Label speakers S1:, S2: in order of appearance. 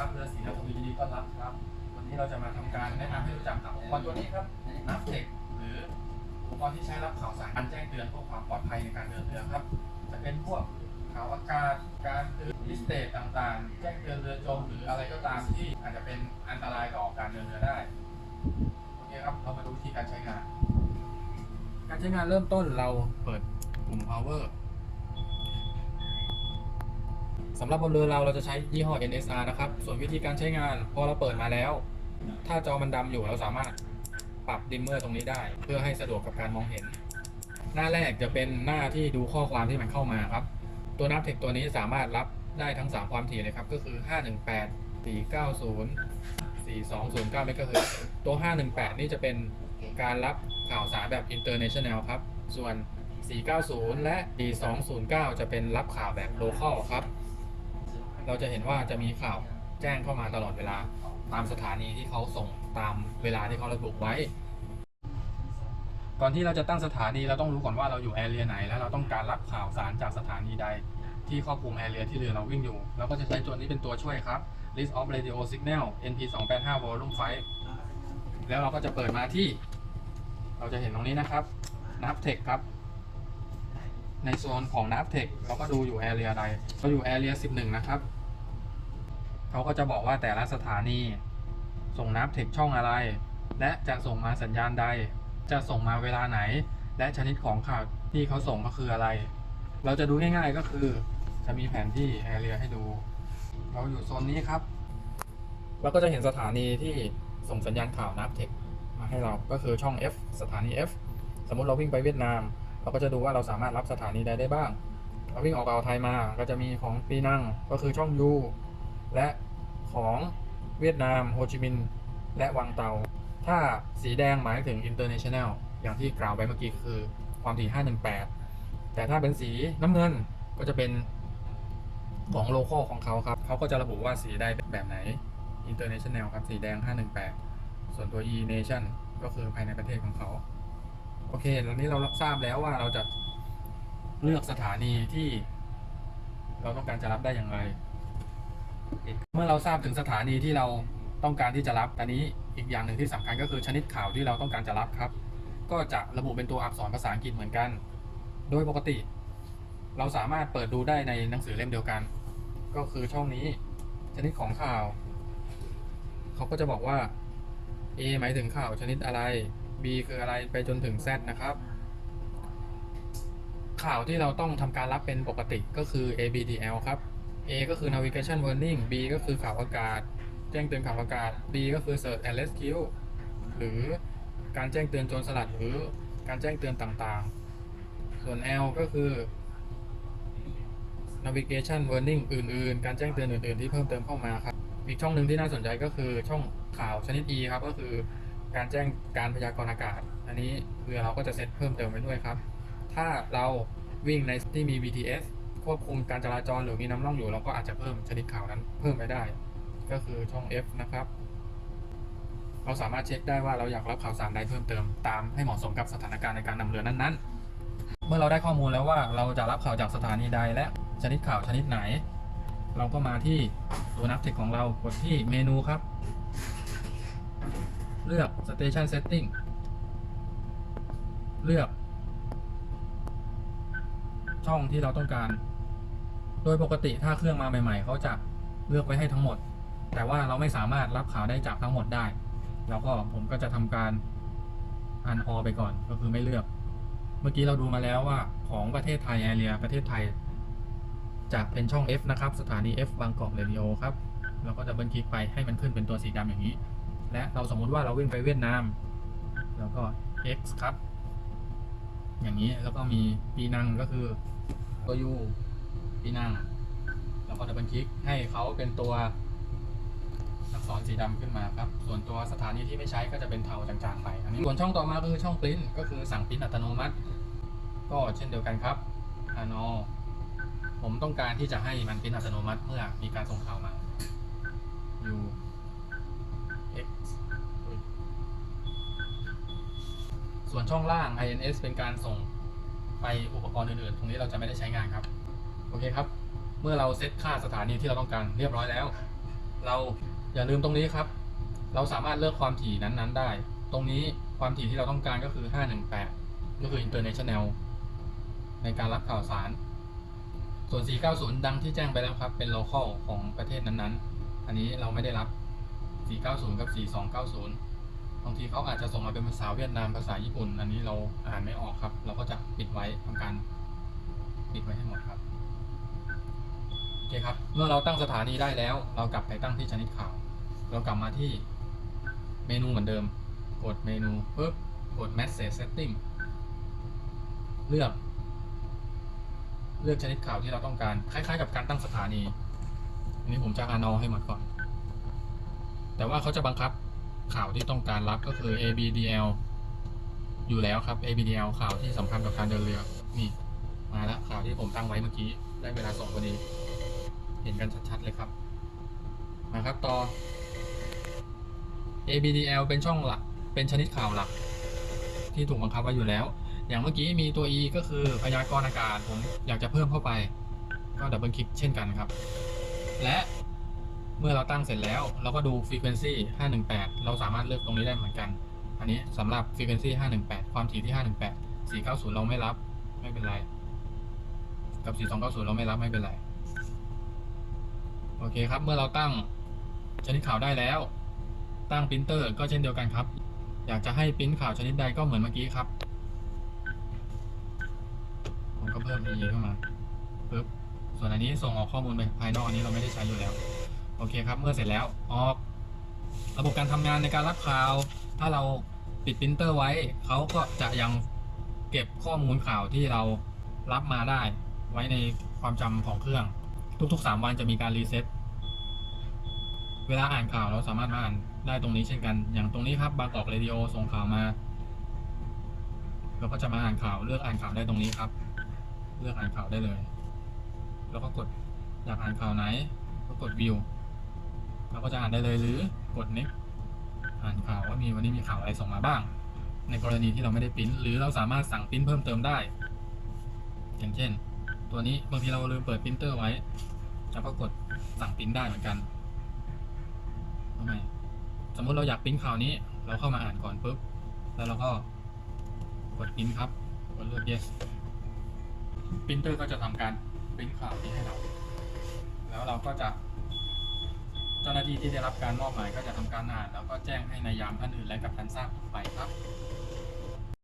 S1: ครับเรือสีนัทวียินดีต้อนรับครับ วันนี้เราจะมาทำการแนะนำให้รู้จักกับอุปกรณ์ตัวนี้ครับนับเทคหรืออุปกรณ์ที่ใช้รับข่าวสารการแจ้งเตือนเพื่อความปลอดภัยในการเดินเรือครับ จะเป็นพวกข่าวอากาศการเตือนลิสเตตต่างๆ แจ้งเตือนเรือจมหรืออะไรก็ตามที่อาจจะเป็นอันตรายต่อการเดินเรือได้โอเคครับเรามาดูวิธีการใช้งาน การใช้งานเริ่มต้นเราเปิดปุ่ม power สำหรับบนเรือเราเราจะใช้ยี่ห้อ NSR นะครับ ส่วนวิธีการใช้งานพอเราเปิดมาแล้ว ถ้าจอมันดำอยู่เราสามารถปรับดิมเมอร์ตรงนี้ได้ เพื่อให้สะดวกกับการมองเห็น หน้าแรกจะเป็นหน้าที่ดูข้อความที่มันเข้ามาครับ ตัวนับเทคตัวนี้สามารถรับได้ทั้ง 3 ความถี่เลยครับ ก็คือ 518 490 4209เมกะเฮิรตซ์ตัว 518 นี่จะเป็นการรับข่าวสารแบบ international ครับ ส่วน 490 และ 4209 จะเป็นรับข่าวแบบ local ครับ เราจะเห็นว่าจะมีข่าวแจ้งเข้ามาตลอดเวลาตามสถานีที่เขาส่งตามเวลาที่เขาระบุไว้ ก่อนที่เราจะตั้งสถานีเราต้องรู้ก่อนว่าเราอยู่แอเรียไหน และเราต้องการรับข่าวสารจากสถานีใด ที่ครอบคลุมแอเรียที่เรือเราวิ่งอยู่ เราก็จะใช้ตัวนี้เป็นตัวช่วยครับ list of radio signal np 2 8 5 volume 5แล้วเราก็จะเปิดมาที่ เราจะเห็นตรงนี้นะครับนับเทคครับในโซนของนับเทคเราก็ดูอยู่แอเรียใดเราอยู่แอเรีย11 นะครับ เขาก็จะบอกว่าแต่ละสถานี ส่งนับเทคช่องอะไร และจะส่งมาสัญญาณใด จะส่งมาเวลาไหน และชนิดของข่าวที่เขาส่งก็คืออะไร เราจะดูง่ายๆก็คือ จะมีแผนที่แอเรียให้ดู เราอยู่โซนนี้ครับเราก็จะเห็นสถานีที่ส่งสัญญาณข่าวนับเทคมาให้เราก็คือช่อง F สถานี F สมมติเราวิ่งไปเวียดนาม เราก็จะดูว่าเราสามารถรับสถานีใดได้บ้าง เราวิ่งออกอ่าวไทยมาก็จะมีของปีนังก็คือช่อง U และของเวียดนามโฮจิมินห์และวังเตา ถ้าสีแดงหมายถึง international อย่างที่กล่าวไปเมื่อกี้คือความถี่ 518 แต่ถ้าเป็นสีน้ำเงินก็จะเป็นของโลคอลของเขาครับ เขาก็จะระบุว่าสีได้แบบไหน international ครับ สีแดง 518 ส่วนตัว e nation ก็คือภายในประเทศของเขา โอเคตอนนี้เราทราบแล้วว่าเราจะเลือกสถานีที่เราต้องการจะรับได้อย่างไร เมื่อเราทราบถึงสถานีที่เราต้องการที่จะรับอันนี้อีกอย่างหนึ่งที่สำคัญก็คือชนิดข่าวที่เราต้องการจะรับครับ ก็จะระบุเป็นตัวอักษรภาษาอังกฤษเหมือนกัน โดยปกติ เราสามารถเปิดดูได้ในหนังสือเล่มเดียวกัน ก็คือช่องนี้ชนิดของข่าว เขาก็จะบอกว่า A หมายถึงข่าวชนิดอะไร B คืออะไรไปจนถึง Z นะครับ ข่าวที่เราต้องทำการรับเป็นปกติก็คือ ABDL ครับ A ก็คือ navigation warning B ก็คือข่าวอากาศ แจ้งเตือนข่าวอากาศ D ก็คือ search and rescue หรือการแจ้งเตือนโจรสลัดหรือการแจ้งเตือนต่างๆ ส่วน L ก็คือ navigation warning อื่นๆ การแจ้งเตือนอื่นๆ ที่เพิ่มเติมเข้ามาครับ อีกช่องหนึ่งที่น่าสนใจก็คือช่องข่าวชนิด E ครับ ก็คือการแจ้งการพยากรณ์อากาศ อันนี้คือเราก็จะเซตเพิ่มเติมไว้ด้วยครับ ถ้าเราวิ่งในที่มี BTS ควบคุมการจราจรหรือมีน้ำร่องอยู่เราก็อาจจะเพิ่มชนิดข่าวนั้นเพิ่มไปได้ ก็คือช่อง F นะครับ เราสามารถเช็คได้ว่าเราอยากรับข่าวสารใดเพิ่มเติมตามให้เหมาะสมกับสถานการณ์ในการนำเรือนั้นๆ เมื่อเราได้ข้อมูลแล้วว่าเราจะรับข่าวจากสถานีใดและชนิดข่าวชนิดไหน เราก็มาที่ตัวนับเทคของเรากดที่เมนูครับ เลือก Station Setting เลือก ช่องที่เราต้องการ โดยปกติถ้าเครื่องมาใหม่ ๆ เขาจะเลือกไว้ให้ทั้งหมด แต่ว่าเราไม่สามารถรับข่าวได้จากทั้งหมดได้ แล้วก็ผมก็จะทำการอันออไปก่อนก็คือไม่เลือก เมื่อกี้เราดูมาแล้วว่าของประเทศไทยแอเรียประเทศไทยจะเป็นช่อง F นะครับ สถานี F บางกอกเรดิโอครับเราก็จะเบิลคลิกไปให้มันขึ้นเป็นตัวสีดำอย่างนี้ และเราสมมุติว่าเราวิ่งไปเวียดนาม แล้วก็ X ครับ อย่างนี้แล้วก็มีปีนังก็คือตัว U ปีนังเราก็ดับเบิลคลิกให้เขาเป็นตัวอักษรสีดำขึ้นมาครับ ส่วนตัวสถานีที่ไม่ใช้ก็จะเป็นเทาจางๆไป อันนี้ส่วนช่องต่อมาก็คือช่องปริ้นก็คือสั่งปริ้นอัตโนมัติ ก็เช่นเดียวกันครับอานอผมต้องการที่จะให้มันเป็นอัตโนมัติเมื่อมีการส่งข่าวมา U X อุ๊ย ส่วนช่องล่าง INS เป็นการส่งไปอุปกรณ์อื่นๆ ตรงนี้เราจะไม่ได้ใช้งานครับ โอเคครับ เมื่อเราเซตค่าสถานีที่เราต้องการเรียบร้อยแล้ว เราอย่าลืมตรงนี้ครับ เราสามารถเลือกความถี่นั้นๆ ได้ ตรงนี้ความถี่ที่เราต้องการก็คือ 518 ก็คือ international ในการรับข่าวสาร ส่วน 490 ดังที่แจ้งไปแล้วครับ เป็น local ของประเทศนั้นๆ อันนี้เราไม่ได้รับ 490 กับ 4290 บางทีเขาอาจจะส่งมาเป็นภาษาเวียดนามภาษาญี่ปุ่น อันนี้เราอ่านไม่ออกครับ เราก็จะปิดไว้ทำการปิดไว้ให้หมดครับโอเคครับ เมื่อเราตั้งสถานีได้แล้ว เรากลับไปตั้งที่ชนิดข่าว เรากลับมาที่เมนูเหมือนเดิม กดเมนูปุ๊บกด message setting เลือก เลือกชนิดข่าวที่เราต้องการ คล้ายๆ กับการตั้งสถานี อันนี้ผมจะอ่านเอาให้หมดก่อน แต่ว่าเขาจะบังคับ ข่าวที่ต้องการรับก็คือ ABDL อยู่แล้วครับ ABDL ข่าวที่สำคัญกับการเดินเรือ นี่ มาแล้วข่าวที่ผมตั้งไว้เมื่อกี้ ได้เวลาส่งพอดี เห็นกันชัดๆเลยครับ มาครับต่อ ABDL เป็นช่องหลัก เป็นชนิดข่าวหลัก ที่ถูกบังคับไว้อยู่แล้ว อย่างเมื่อกี้มีตัว E ก็คือพยากรณ์อากาศ ผมอยากจะเพิ่มเข้าไป ก็ดับเบิลคลิกเช่นกันครับ และ เมื่อเราตั้งเสร็จแล้ว เราก็ดู frequency 518 เราสามารถเลือกตรงนี้ได้เหมือนกัน อันนี้สำหรับ frequency 518 ความถี่ที่ 518 490 เราไม่รับไม่เป็นไร กับ 4290 เราไม่รับไม่เป็นไร โอเคครับ เมื่อเราตั้งชนิดข่าวได้แล้ว ตั้งปรินเตอร์ก็เช่นเดียวกันครับ อยากจะให้ปริ้นข่าวชนิดใดก็เหมือนเมื่อกี้ครับผมก็เพิ่ม e เข้ามาปึ๊บส่วนอันนี้ส่งออกข้อมูลไปภายนอกอันนี้เราไม่ได้ใช้อยู่แล้ว โอเคครับ เมื่อเสร็จแล้วออกระบบการทำงานในการรับข่าว ถ้าเราปิดปรินเตอร์ไว้ เขาก็จะยังเก็บข้อมูลข่าวที่เรารับมาได้ ไว้ในความจำของเครื่อง ทุกๆ 3 วันจะมีการรีเซ็ตเวลาอ่านข่าวเราสามารถมาอ่านได้ตรงนี้เช่นกัน อย่างตรงนี้ครับบางกอกเรดิโอส่งข่าวมา เราก็จะมาอ่านข่าวเลือกอ่านข่าวได้ตรงนี้ครับ เลือกอ่านข่าวได้เลย แล้วก็กดอยากอ่านข่าวไหน ก็กดวิว เราก็จะอ่านได้เลยหรือกด next อ่านข่าวว่ามีวันนี้มีข่าวอะไรส่งมาบ้าง ในกรณีที่เราไม่ได้ปริ้นหรือเราสามารถสั่งปริ้นเพิ่มเติมได้ อย่างเช่น ตัวนี้บางทีเราลืมเปิดปรินเตอร์ไว้แล้วก็กดสั่งปริ้นได้เหมือนกันทำไมสมมติเราอยากปริ้นข่าวนี้ เราเข้ามาอ่านก่อนปุ๊บแล้วเราก็กดปริ้นครับกดเลือก yes ปรินเตอร์ก็จะทำการปริ้นข่าวนี้ให้เรา แล้วเราก็จะ เจ้าหน้าที่ที่ได้รับการมอบหมายก็จะทำการอ่าน แล้วก็แจ้งให้นายยามท่านอื่นและกับทันทราบต่อไปครับ